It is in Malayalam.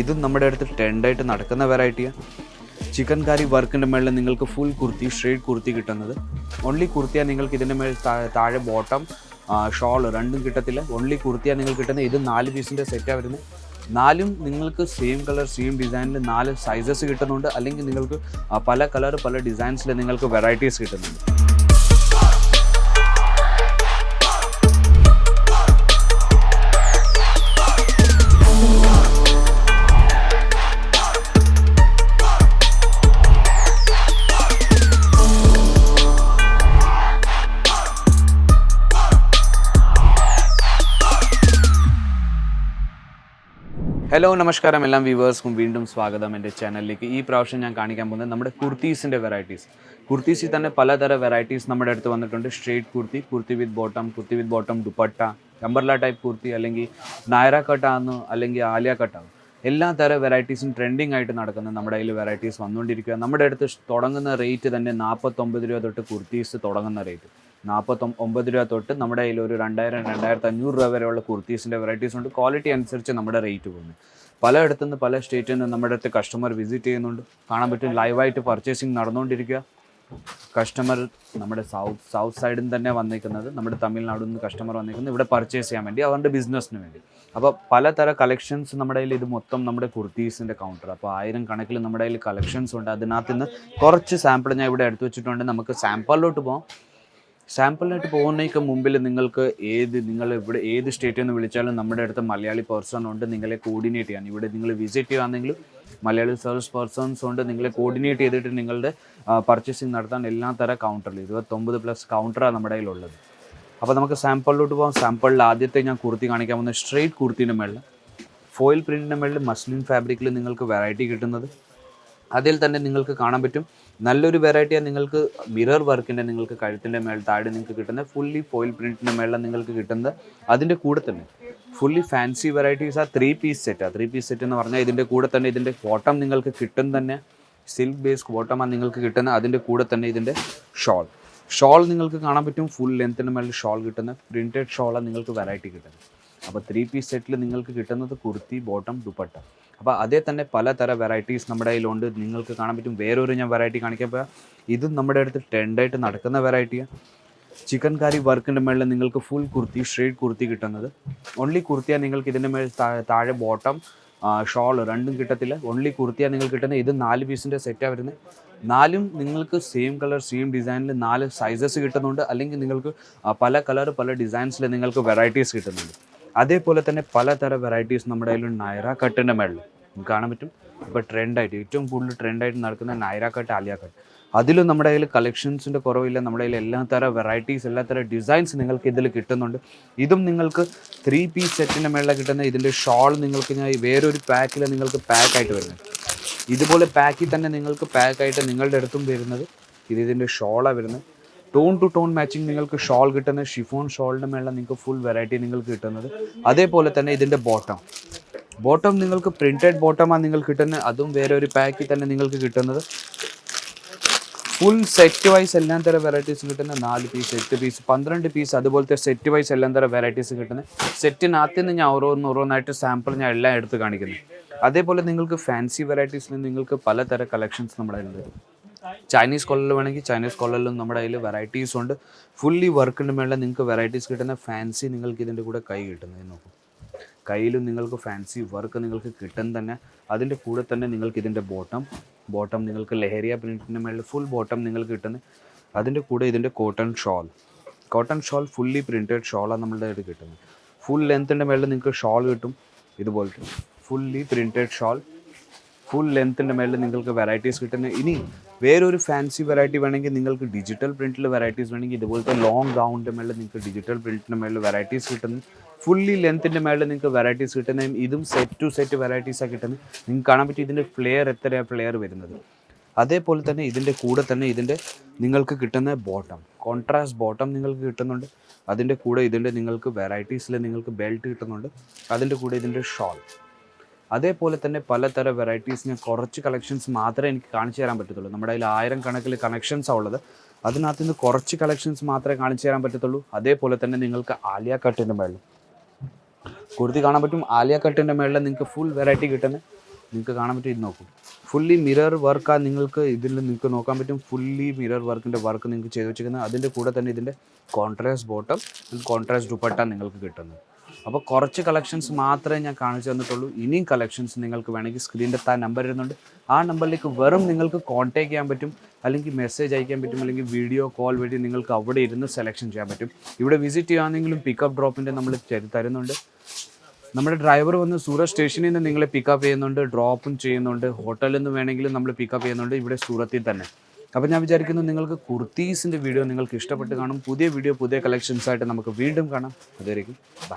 ഇതും നമ്മുടെ അടുത്ത് ട്രെൻഡായിട്ട് നടക്കുന്ന വെറൈറ്റിയാണ് ചിക്കൻ കറി വർക്കിന്റെ മേളിൽ നിങ്ങൾക്ക് ഫുൾ കുർത്തി സ്ട്രേറ്റ് കുർത്തി കിട്ടുന്നത്. ഓൺലി കുർത്തിയാണ് നിങ്ങൾക്ക് ഇതിന്റെ മേൽ താഴെ ബോട്ടം ഷോൾ രണ്ടും കിട്ടത്തില്ല. ഓൺലി കുർത്തിയാണ് നിങ്ങൾക്ക് കിട്ടുന്നത്. ഇത് നാല് പീസിന്റെ സെറ്റാണ് വരുന്നത്. നാലും നിങ്ങൾക്ക് സെയിം കളർ സെയിം ഡിസൈനിൽ നാല് സൈസസ് കിട്ടുന്നുണ്ട്. അല്ലെങ്കിൽ നിങ്ങൾക്ക് പല കളർ പല ഡിസൈൻസിൽ നിങ്ങൾക്ക് വെറൈറ്റീസ് കിട്ടുന്നുണ്ട്. ഹലോ നമസ്കാരം. എല്ലാം വ്യൂവേഴ്സ്ക്കും വീണ്ടും സ്വാഗതം എന്റെ ചാനലിലേക്ക്. ഈ പ്രാവശ്യം ഞാൻ കാണിക്കാൻ പോകുന്നത് നമ്മുടെ കുർത്തീസിന്റെ വെറൈറ്റീസ് കുർത്തീസിൽ തന്നെ പലതരം വെറൈറ്റീസ് നമ്മുടെ അടുത്ത് വന്നിട്ടുണ്ട്. Straight kurti kurti with bottom kurti with bottom dupatta കമ്പർല type kurti അല്ലെങ്കിൽ നായര കട്ടാന്ന് അല്ലെങ്കിൽ ആലിയ കട്ടാന്ന് എല്ലാ തരം വെറൈറ്റീസും ട്രെൻഡിങ് ആയിട്ട് നടക്കുന്ന നമ്മുടെ കയ്യിൽ വെറൈറ്റീസ് വന്നുകൊണ്ടിരിക്കുക നമ്മുടെ അടുത്ത് തുടങ്ങുന്ന റേറ്റ് തന്നെ നാൽപ്പത്തൊമ്പത് രൂപ തൊട്ട് കുർത്തീസ് തുടങ്ങുന്ന റേറ്റ് നാൽപ്പത്തൊ ഒമ്പത് രൂപ തൊട്ട് നമ്മുടെ കയ്യിൽ ഒരു രണ്ടായിരം രണ്ടായിരത്തി അഞ്ഞൂറ് രൂപ വരെയുള്ള കുർത്തീസിന്റെ വെറൈറ്റീസ് ഉണ്ട്. ക്വാളിറ്റി അനുസരിച്ച് നമ്മുടെ റേറ്റ് പോകുന്നു. പലയിടത്തു നിന്ന് പല സ്റ്റേറ്റിൽ നിന്ന് നമ്മുടെ അടുത്ത് കസ്റ്റമർ വിസിറ്റ് ചെയ്യുന്നുണ്ട്. കാണാൻ പറ്റും ലൈവായിട്ട് പർച്ചേസിങ് നടന്നുകൊണ്ടിരിക്കുക. കസ്റ്റമർ നമ്മുടെ സൗത്ത് സൗത്ത് സൈഡിൽ നിന്ന് തന്നെ വന്നിരിക്കുന്നത് നമ്മുടെ തമിഴ്നാടിൽ നിന്ന് കസ്റ്റമർ വന്നിരിക്കുന്നത് ഇവിടെ പർച്ചേസ് ചെയ്യാൻ വേണ്ടി അവരുടെ ബിസിനസ്സിന് വേണ്ടി. അപ്പോൾ പലതര കളക്ഷൻസ് നമ്മുടെ കയ്യിൽ ഇത് മൊത്തം നമ്മുടെ കുർത്തീസിന്റെ കൗണ്ടർ അപ്പോൾ ആയിരം കണക്കിൽ നമ്മുടെ കയ്യിൽ കളക്ഷൻസ് ഉണ്ട്. അതിനകത്ത് നിന്ന് കുറച്ച് സാമ്പിൾ ഞാൻ ഇവിടെ എടുത്തു വെച്ചിട്ടുണ്ട്. നമുക്ക് സാമ്പിളിലോട്ട് പോകാം സാമ്പിളിനായിട്ട് പോകുന്നതിന് മുമ്പിൽ നിങ്ങൾക്ക് ഏത് നിങ്ങൾ ഇവിടെ ഏത് സ്റ്റേറ്റിൽ നിന്ന് വിളിച്ചാലും നമ്മുടെ അടുത്ത് മലയാളി പേഴ്സൺ ഉണ്ട് നിങ്ങളെ കോർഡിനേറ്റ് ചെയ്യാൻ. ഇവിടെ നിങ്ങൾ വിസിറ്റ് ചെയ്യുകയാണെങ്കിൽ മലയാളി സർവീസ് പേഴ്സൺസ് ഉണ്ട് നിങ്ങളെ കോർഡിനേറ്റ് ചെയ്തിട്ട് നിങ്ങളുടെ പർച്ചേസിങ് നടത്താൻ എല്ലാ തരം കൗണ്ടറിൽ ഇരുപത്തൊമ്പത് പ്ലസ് കൗണ്ടറാണ് നമ്മുടെ കയ്യിലുള്ളത്. അപ്പോൾ നമുക്ക് സാമ്പിളിലോട്ട് പോകാം സാമ്പിളിൽ ആദ്യത്തെ ഞാൻ കുർത്തി കാണിക്കാൻ പോകുന്നത് സ്ട്രെയിറ്റ് കുർത്തിന്റെ മേളിൽ ഫോയിൽ പ്രിന്റിന്റെ മേളിൽ മസ്ലിൻ ഫാബ്രിക്കിൽ നിങ്ങൾക്ക് വെറൈറ്റി കിട്ടുന്നത്. അതിൽ തന്നെ നിങ്ങൾക്ക് കാണാൻ പറ്റും. നല്ലൊരു വെറൈറ്റിയാണ് നിങ്ങൾക്ക് മിറർ വർക്കിന്റെ നിങ്ങൾക്ക് കഴുത്തിന്റെ മേൽ താഴെ നിങ്ങൾക്ക് കിട്ടുന്നത് ഫുള്ളി ഫോയിൽ പ്രിന്റിന്റെ മേളിൽ നിങ്ങൾക്ക് കിട്ടുന്നത്. അതിന്റെ കൂടെ തന്നെ ഫുള്ളി ഫാൻസി വെറൈറ്റീസ് ആ ത്രീ പീസ് സെറ്റാണ് ത്രീ പീസ് സെറ്റ് എന്ന് പറഞ്ഞാൽ ഇതിന്റെ കൂടെ തന്നെ ഇതിന്റെ കോട്ടം നിങ്ങൾക്ക് കിട്ടും തന്നെ. സിൽക്ക് ബേസ് കോട്ടമാണ് നിങ്ങൾക്ക് കിട്ടുന്നത് അതിന്റെ കൂടെ തന്നെ ഇതിന്റെ ഷോൾ ഷോൾ നിങ്ങൾക്ക് കാണാൻ പറ്റും ഫുൾ ലെങ്ത്തിന്റെ മേളിൽ ഷോൾ കിട്ടുന്ന പ്രിന്റഡ് ഷോളാണ് നിങ്ങൾക്ക് വെറൈറ്റി കിട്ടുന്നത്. അപ്പോൾ ത്രീ പീസ് സെറ്റിൽ നിങ്ങൾക്ക് കിട്ടുന്നത് കുർത്തി ബോട്ടം ദുപ്പട്ട. അപ്പോൾ അതേ തന്നെ പലതര വെറൈറ്റീസ് നമ്മുടെ കയ്യിലുണ്ട്. നിങ്ങൾക്ക് കാണാൻ പറ്റും വേറൊരു ഞാൻ വെറൈറ്റി കാണിക്കാൻ പോയാൽ ഇതും നമ്മുടെ അടുത്ത് ട്രെൻഡായിട്ട് നടക്കുന്ന വെറൈറ്റിയാണ് ചിക്കൻ കറി വർക്കിന്റെ മേളിൽ നിങ്ങൾക്ക് ഫുൾ കുർത്തി സ്ട്രേറ്റ് കുർത്തി കിട്ടുന്നത്. ഓൺലി കുർത്തിയാണ് നിങ്ങൾക്ക് ഇതിന്റെ മേൽ താഴെ ബോട്ടം ഷോൾ രണ്ടും കിട്ടത്തില്ല. ഓൺലി കുർത്തിയാണ് നിങ്ങൾക്ക് കിട്ടുന്നത്. ഇത് നാല് പീസിന്റെ സെറ്റാണ് വരുന്നത് നാലും നിങ്ങൾക്ക് സെയിം കളർ സെയിം ഡിസൈനിൽ നാല് സൈസസ് കിട്ടുന്നുണ്ട്. അല്ലെങ്കിൽ നിങ്ങൾക്ക് പല കളർ പല ഡിസൈൻസിൽ നിങ്ങൾക്ക് വെറൈറ്റീസ് കിട്ടുന്നുണ്ട്. അതേപോലെ തന്നെ പലതരം വെറൈറ്റീസ് നമ്മുടെ കയ്യിലും നൈറ കട്ടിന്റെ മേളിൽ. കാണാൻ പറ്റും. ഇപ്പോൾ ട്രെൻഡായിട്ട് ഏറ്റവും കൂടുതൽ ട്രെൻഡായിട്ട് നടക്കുന്ന നൈറ കട്ട് ആലിയ കട്ട്. അതിലും നമ്മുടെ കയ്യിൽ കളക്ഷൻസിന്റെ കുറവില്ല. നമ്മുടെ കയ്യിൽ എല്ലാ തരം വെറൈറ്റീസ് എല്ലാ തരം ഡിസൈൻസ് നിങ്ങൾക്ക് ഇതിൽ കിട്ടുന്നുണ്ട്. ഇതും നിങ്ങൾക്ക് ത്രീ പീസ് സെറ്റിന്റെ മേളിൽ കിട്ടുന്ന ഇതിന്റെ ഷോൾ നിങ്ങൾക്ക് ഞാൻ വേറൊരു പാക്കിൽ നിങ്ങൾക്ക് പാക്കായിട്ട് വരുന്നത്. ഇതുപോലെ പാക്കിൽ തന്നെ നിങ്ങൾക്ക് പാക്കായിട്ട് നിങ്ങളുടെ അടുത്തും വരുന്നത്. ഇത് ഇതിന്റെ ഷോളാണ് വരുന്നത്. ടോൺ ടു ടോൺ മാച്ചിങ് നിങ്ങൾക്ക് ഷോൾ കിട്ടുന്ന ഷിഫോൺ ഷോളിന്റെ മേളിൽ നിങ്ങൾക്ക് ഫുൾ വെറൈറ്റി നിങ്ങൾക്ക് കിട്ടുന്നത്. അതേപോലെ തന്നെ ഇതിന്റെ ബോട്ടം ബോട്ടം നിങ്ങൾക്ക് പ്രിന്റഡ് ബോട്ടമാണ് നിങ്ങൾ കിട്ടുന്നത് അതും വേറെ ഒരു പാക്കിൽ തന്നെ നിങ്ങൾക്ക് കിട്ടുന്നത്. ഫുൾ സെറ്റ് വൈസ് എല്ലാം തരം വെറൈറ്റീസ് കിട്ടുന്ന നാല് പീസ് എട്ട് പീസ് പന്ത്രണ്ട് പീസ് അതുപോലത്തെ സെറ്റ് വൈസ് എല്ലാം തരം വെറൈറ്റീസ് കിട്ടുന്നത്. സെറ്റിനകത്ത് നിന്ന് ഞാൻ ഓരോന്ന് ഓരോന്നായിട്ട് സാമ്പിൾ ഞാൻ എല്ലാം എടുത്ത് കാണിക്കുന്നു. അതേപോലെ നിങ്ങൾക്ക് ഫാൻസി വെറൈറ്റീസിൽ നിങ്ങൾക്ക് പലതരം കളക്ഷൻസ് നമ്മുടെ കയ്യിലുണ്ട്. ചൈനീസ് കോളറിൽ വേണമെങ്കിൽ ചൈനീസ് കോളറിലും നമ്മുടെ കയ്യിൽ വെറൈറ്റീസ് ഉണ്ട്. ഫുള്ളി വർക്കിന്റെ മേളിൽ നിങ്ങൾക്ക് വെറൈറ്റീസ് കിട്ടുന്ന ഫാൻസി നിങ്ങൾക്ക് ഇതിന്റെ കൂടെ കൈ കിട്ടുന്നത്. നോക്കും. കയ്യിലും നിങ്ങൾക്ക് ഫാൻസി വർക്ക് നിങ്ങൾക്ക് കിട്ടും തന്നെ. അതിന്റെ കൂടെ തന്നെ നിങ്ങൾക്ക് ഇതിന്റെ ബോട്ടം ബോട്ടം നിങ്ങൾക്ക് ലഹരിയ പ്രിന്റിന്റെ മേളിൽ ഫുൾ ബോട്ടം നിങ്ങൾക്ക് കിട്ടുന്നത് അതിന്റെ കൂടെ ഇതിന്റെ cotton shawl cotton shawl fully printed ഷോളാണ് നമ്മളുടെ ഇത് കിട്ടുന്നത്. ഫുൾ ലെങ്ത്തിന്റെ മേളിൽ നിങ്ങൾക്ക് ഷോൾ കിട്ടും. ഇതുപോലത്തെ. ഫുള്ളി പ്രിന്റഡ് ഷോൾ ഫുൾ ലെങ്ത്തിന്റെ മേളിൽ നിങ്ങൾക്ക് വെറൈറ്റീസ് കിട്ടുന്നത് ഇനി വേറൊരു ഫാൻസി വെറൈറ്റി വേണമെങ്കിൽ നിങ്ങൾക്ക് ഡിജിറ്റൽ പ്രിന്റിൽ വെറൈറ്റീസ് വേണമെങ്കിൽ ഇതുപോലത്തെ ലോങ് ഗൗണിന്റെ മേളിൽ നിങ്ങൾക്ക് ഡിജിറ്റൽ പ്രിന്റിന്റെ മേളിൽ വെറൈറ്റീസ് കിട്ടുന്നു. ഫുള്ളി ലെങ്ത്തിന്റെ മേളിൽ നിങ്ങൾക്ക് വെറൈറ്റീസ് കിട്ടുന്നതും ഇതും സെറ്റ് ടു സെറ്റ് വെറൈറ്റീസാണ് കിട്ടുന്നത് നിങ്ങൾക്ക് കാണാൻ പറ്റും ഇതിന്റെ ഫ്ലെയർ എത്രയാണ് ഫ്ലെയർ വരുന്നത്? അതേപോലെ തന്നെ ഇതിന്റെ കൂടെ തന്നെ ഇതിന്റെ നിങ്ങൾക്ക് കിട്ടുന്ന ബോട്ടം കോൺട്രാസ്റ്റ് ബോട്ടം നിങ്ങൾക്ക് കിട്ടുന്നുണ്ട്. അതിന്റെ കൂടെ ഇതിന്റെ നിങ്ങൾക്ക് വെറൈറ്റീസിൽ നിങ്ങൾക്ക് ബെൽറ്റ് കിട്ടുന്നുണ്ട്. അതിന്റെ കൂടെ ഇതിന്റെ ഷോൾ അതേപോലെ തന്നെ പലതരം വെറൈറ്റീസ് ഞാൻ കുറച്ച് കളക്ഷൻസ് മാത്രമേ എനിക്ക് കാണിച്ചു തരാൻ പറ്റത്തുള്ളൂ. നമ്മുടെ അതിൽ ആയിരം കണക്കിൽ കളക്ഷൻസാണ് ഉള്ളത്. അതിനകത്ത് നിന്ന് കുറച്ച് കളക്ഷൻസ് മാത്രമേ കാണിച്ചു തരാൻ പറ്റത്തുള്ളൂ. അതേപോലെ തന്നെ നിങ്ങൾക്ക് ആലിയ കട്ടിന്റെ മേളിൽ. കുർത്തി കാണാൻ പറ്റും. ആലിയ കട്ടിന്റെ മേളിൽ നിങ്ങൾക്ക് ഫുൾ വെറൈറ്റി കിട്ടുന്നത് നിങ്ങൾക്ക് കാണാൻ പറ്റും. ഇത് നോക്കും. ഫുള്ളി മിറർ വർക്കാണ് നിങ്ങൾക്ക് ഇതിൽ നിങ്ങൾക്ക് നോക്കാൻ പറ്റും. ഫുള്ളി മിറർ വർക്കിന്റെ വർക്ക് നിങ്ങൾക്ക് ചെയ്തു വെച്ചിരിക്കുന്നത്. അതിന്റെ കൂടെ തന്നെ ഇതിന്റെ കോൺട്രാസ്റ്റ് ബോട്ടം കോൺട്രാസ്റ്റ് ദുപ്പട്ട നിങ്ങൾക്ക് കിട്ടുന്നത്. അപ്പോൾ കുറച്ച് കളക്ഷൻസ് മാത്രമേ ഞാൻ കാണിച്ചു തന്നിട്ടുള്ളൂ. ഇനിയും കളക്ഷൻസ് നിങ്ങൾക്ക് വേണമെങ്കിൽ സ്ക്രീനിന്റെ താ നമ്പർ ഇരുന്നുണ്ട് ആ നമ്പറിലേക്ക് വെറും നിങ്ങൾക്ക് കോൺടാക്ട് ചെയ്യാൻ പറ്റും. അല്ലെങ്കിൽ മെസ്സേജ് അയക്കാൻ പറ്റും. അല്ലെങ്കിൽ വീഡിയോ കോൾ വഴി നിങ്ങൾക്ക് അവിടെ ഇരുന്ന് സെലക്ഷൻ ചെയ്യാൻ പറ്റും. ഇവിടെ വിസിറ്റ് ചെയ്യുകയാണെങ്കിലും പിക്കപ്പ് ഡ്രോപ്പിന്റെ നമ്മൾ തരു- തരുന്നുണ്ട്. നമ്മുടെ ഡ്രൈവർ വന്ന് സൂറത്ത് സ്റ്റേഷനിൽ നിന്ന് നിങ്ങളെ പിക്കപ്പ് ചെയ്യുന്നുണ്ട്. ഡ്രോപ്പും ചെയ്യുന്നുണ്ട്. ഹോട്ടലിൽ നിന്ന് വേണമെങ്കിലും നമ്മൾ പിക്കപ്പ് ചെയ്യുന്നുണ്ട്. ഇവിടെ സൂറത്തിൽ തന്നെ. അപ്പോൾ ഞാൻ വിചാരിക്കുന്നു നിങ്ങൾക്ക് കുർത്തീസിന്റെ വീഡിയോ നിങ്ങൾക്ക് ഇഷ്ടപ്പെട്ട് കാണും. പുതിയ വീഡിയോ പുതിയ കളക്ഷൻസ് ആയിട്ട് നമുക്ക് വീണ്ടും കാണാം. അതുവരെയും ബൈ